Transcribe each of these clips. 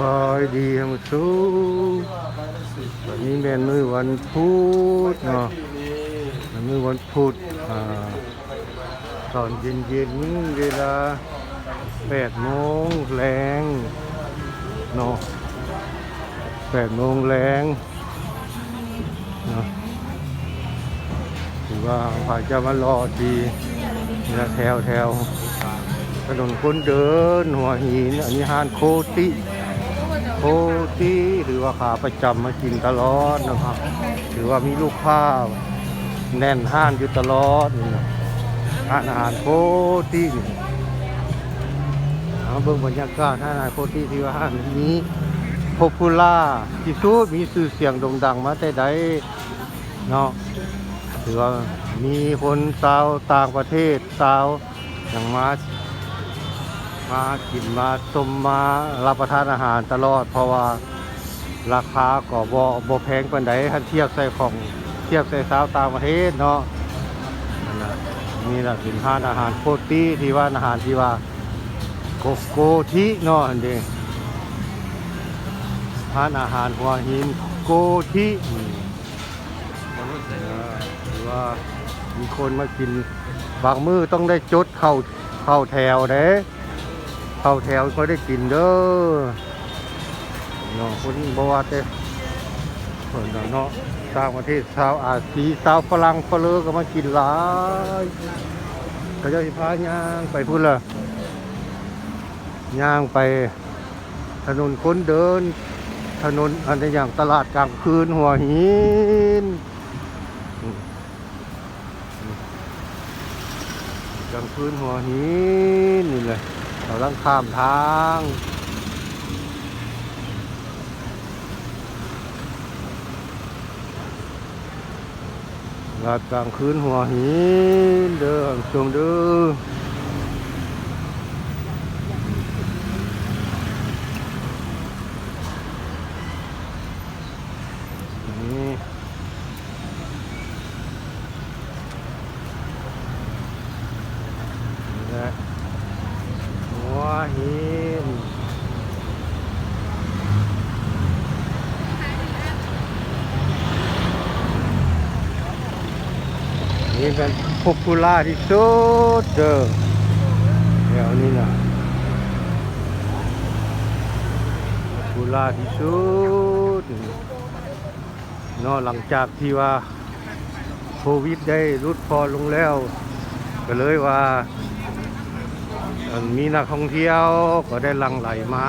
บายดีทั้งสู้วันนี้เป็นมือวันพุธเนาะเป็นมือวันพุธอ่าตอนเย็นๆเวลาแปดโมงแรงเนาะแปดโมงแรงเนาะถือว่าพาจะมารอดีเนี่ยแถวแถวถนนคนเดินหัวหิน อันนี้ห้านโคติ โคติหรือว่าขาประจำมากินตลอดนะครับ ถือว่ามีลูกค้าแน่นห้านอยู่ตลอดนี่นะอาหารโคตินี่เอาเบิ่งบรรยากาศห้านอาหารโคติที่ว่าห้านนี้พอพูล่าที่สุดมีชื่อเสียงโด่งดังมาแต่ใดเนาะถือว่ามีคนชาวต่างประเทศชาวอย่างมา มากินมาชมมารับประทานอาหารตลอด เพราะว่าราคาก็บ่บ่แพงปานใดถ้าเทียบใส่ของเทียบใส่สาวต่างประเทศเนาะนั่นน่ะนี่ล่ะสินค้าอาหารโคตรตีที่ว่าอาหารที่ว่าโกโกทิเนาะอันเด้ร้านอาหารหัวหินโกทิอืมเออหรือว่ามีคนมากินบางมือต้องได้จดเข้าเข้าแถวเด้ เข้าแถวก็ได้กินเด้อเนาะคนบว่าแต่คนน่ะเนาะต่างประเทศชาวอาซีชาวฝรั่งฝรั่งก็มากินหลายก็จะพาย่างไปพูดละย่างไปถนนคนเดิน ถนนอันอย่างตลาดกลางคืนหัวหินกลางคืนหัวหินนี่เลย เราต้องข้ามทางลาดกลางคืนหัวหินเดินชมเด้อนี่นี่แหละ หัวหินนี่เป็นพอปูล่าที่สุดเด้อเดี๋ยวนี้นะปูล่าที่สุดเนอกหลังจากที่ว่าโควิดได้รุดพอลงแล้ว ก็เลยว่า มีนักท่องเที่ยวก็ได้ลังไหลมา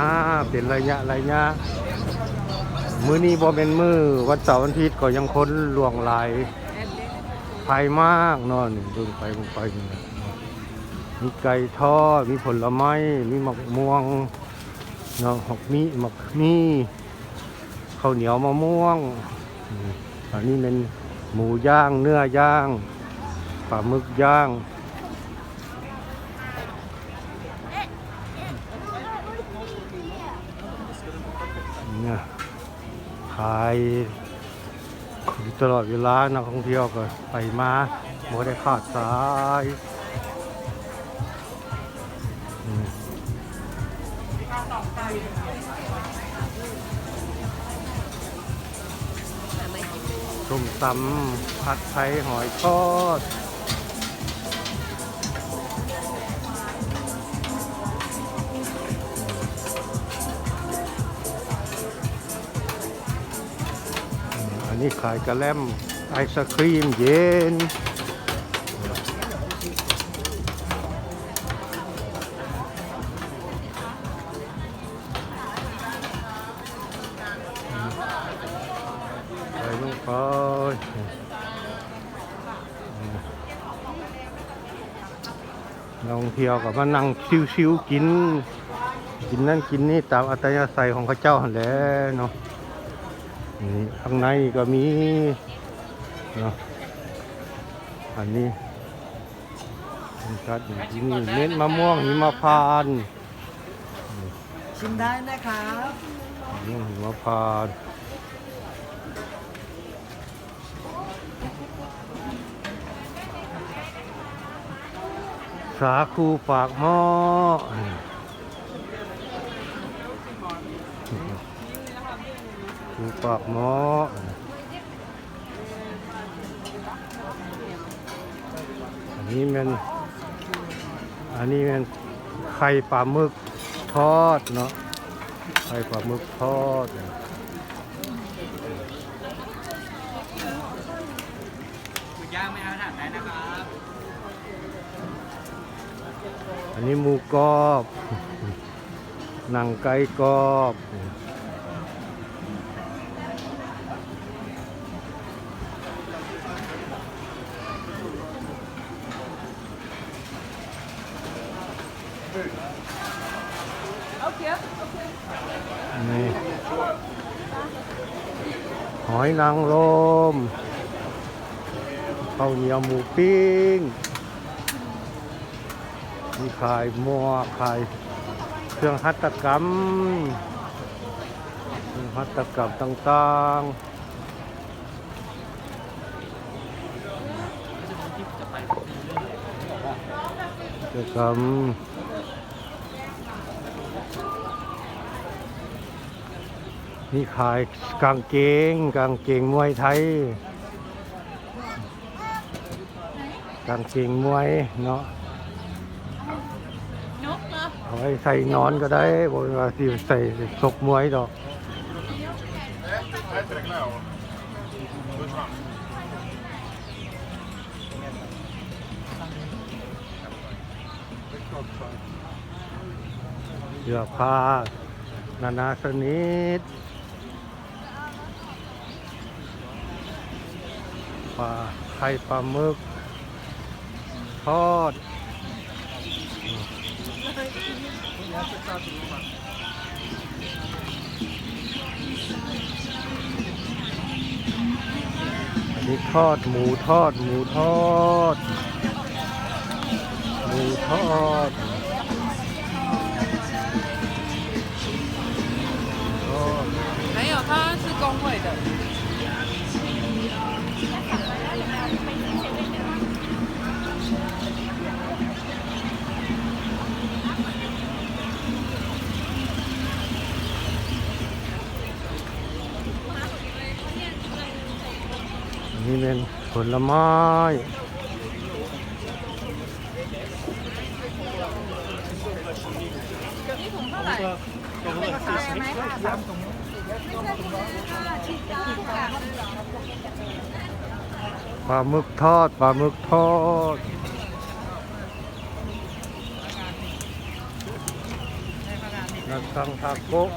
เป็นระยะระยะมื้อนี้บ่เป็นมื้อวันเสาร์วันอาทิตย์ก็ยังค้นหลวงไหลายภายมากเนอนดินไปลงไปมีไก่ทอดมีผลไม้มีมะม่วงเนาะหอกมีมะมีข้าวเหนียวมะม่วงอันนี้เป็นหมูย่างเนื้อย่างปลาหมึกย่าง เนี่ย ขายอยู่ตลอดเวลานักท่องเที่ยวก็ไปมาบ่ได้ขาดสายส้มตำผัดไทยหอยทอด นนี้ขายกระแลมไอศครีมเย็นใส่ลงไปลองเที่ยวกับมานั่งชิวๆกิน กินนั่นกินนี่ตามอัตยาศัยของข้าเจ้าแหล้วเนาะ ข้างในก็มีเนาะอันนี้เป็นการอย่างที่นี่เม็ดมะม่วงหิมพานต์ชิมได้นะครับมะม่วงหิมพานต์สาคูปากหม้อ หมู ปากหม้ออันนี้มันอันนี้มันไข่ปลาหมึกทอดเนาะไข่ปลาหมึกทอดย่างไม่เอาถามได้นะครับอันนี้หมูกรอบหนังไก่กรอบ หอยนางรมข้าวเหนียวหมูปิ้ง มีขายหมัวขายเครื่องหัตถกรรมเครื่องหัตถกรรมต่างๆกิจกรร มมีขายกางเกง กางเกงมวยไทย กางเกงมวยเนาะเอาไว้ใส่นอนก็ได้บอกว่าสิใส่ศกมวยดอกเสื้อผ้านานาชนิด ปลาไข่ปลาหมึก ทอด อันนี้ทอดหมูทอดหมูทอด หมูทอดทอด 没有，他是工会的。 อันนี้เป็นผลไม้ปลาหมึกทอดปลาหมึกทอดนักสังทาโกะ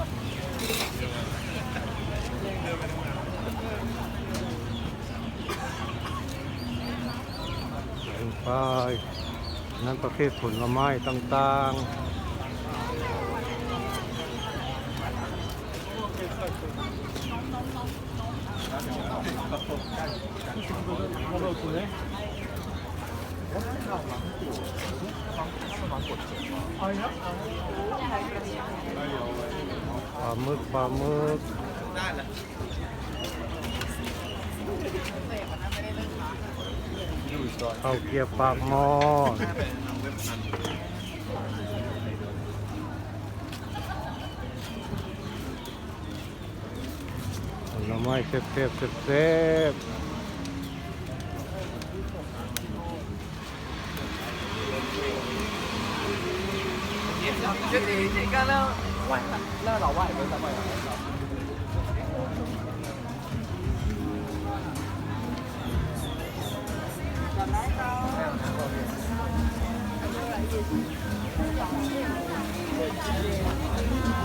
เป็น ไปนั้นประเภทผลไม้ต่างๆปลาหมึกปลาหมึก ข้าวเกรียบปากหม้อผลไม้เซฟๆเซฟ 这里这个呢，外那老外不是外来。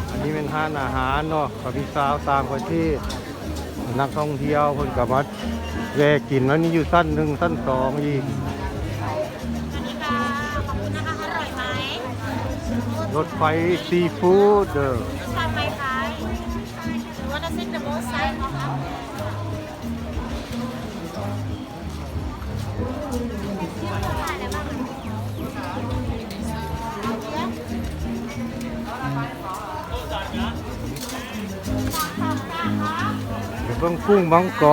อันนี้เป็นห้านอาหารเนาะกับพี่สาวต่างประเทศนักท่องเที่ยวเพิ่นกับมาแวะกินแล้วนี่อยู่สั้นหนึ่งสั้นสองอีกอันนี้ค่ะขอบคุณนะคะอร่อยไหมรถไฟซีฟู้ดเด้อชอบไหมคะหรือว่าจะซิกเดอะโมสไซส์คะเเดี๋ยว เบิ่งกุ้งมังก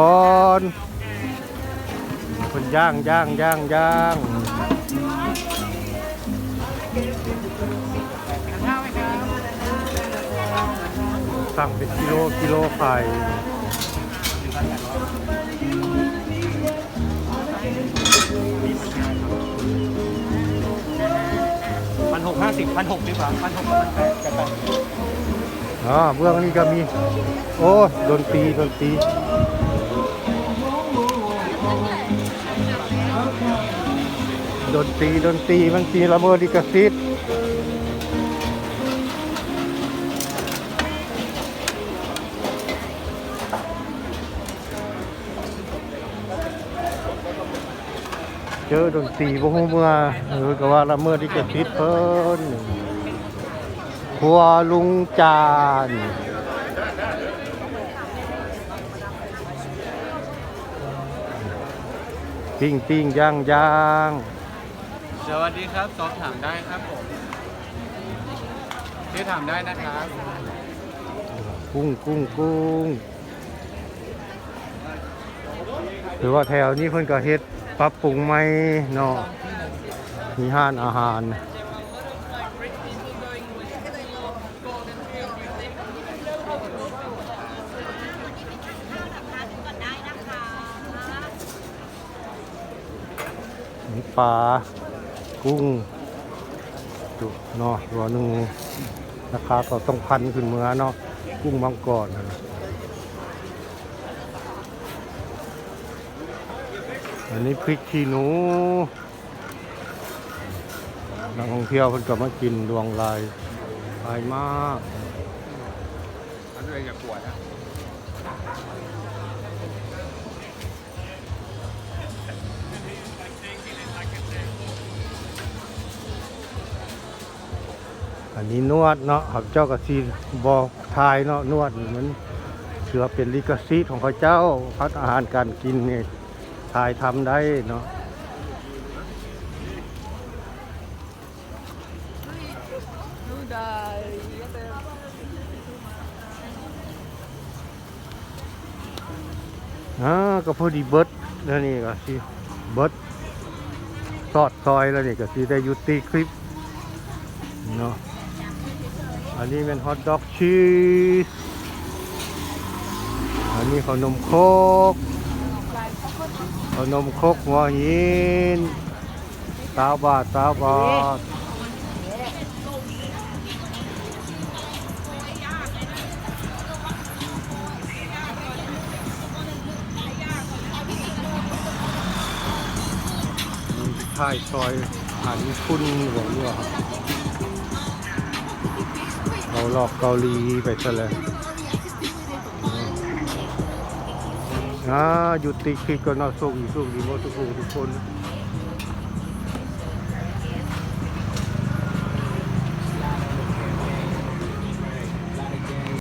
รคนย่างย่างย่างย่างสั่งเป็นกิโลกิโลไข กห้าสิบพันหกดีกว่าพันหกพันแปดกันไปอ๋อเบื้องนี้ก็มี โอ้ดนตรีดนตรีดนตรีดนตรีบางทีละเมอดิกซิต เจอดนตรีบ่ฮู้เมื่อเออก็ว่าละเมอดิกซิตเพิ่นครัวลุงจานปิ้งปิ้งย่างย่างสวัสดีครับ สอบถามได้ครับผมที่ถามได้นะครับ กุ้งกุ้งกุ้งถือว่าแถวนี้เพิ่นก็เฮ็ด ปรับปรุงใหมเนาะมีห้านอาหารปลากุ้งจุเนาะตัวหนึ่งราคาก็ต้องพันขึ้นเมือเนาะกุ้งมังกรนะ อันนี้พริกขี้หนูนักท่องเที่ยวเพิ่นก็มากินดวงลายลายมากอันนี้อย่าปวดนะอันนี้นวดเนาะครับเจ้าก็สีบอกทายเนาะนวดนี่มันเชื่อเป็นลิขสิทธิ์ของเขาเจ้าพัดอาหารการกินนี่ ทายทำได้เนาะอ่าก็พอดีเบิร์ดแล้วนี่ก็สิเบิร์ดสอดซอยแล้วนี่ก็สิได้ยุติคลิปเนาะอันนี้เป็นฮอทดอกชีสอันนี้ขนมโคก ขนมโคกหัวหินสาวบาทสาวบาทมีค่ายซอยหันคุณบอกเรื่องเราหลอกเกาหลีไปซะเลย อ่าหยุดติคลิปก่อนเนาะส่งอีโชคดีหมดทุกคนทุกคน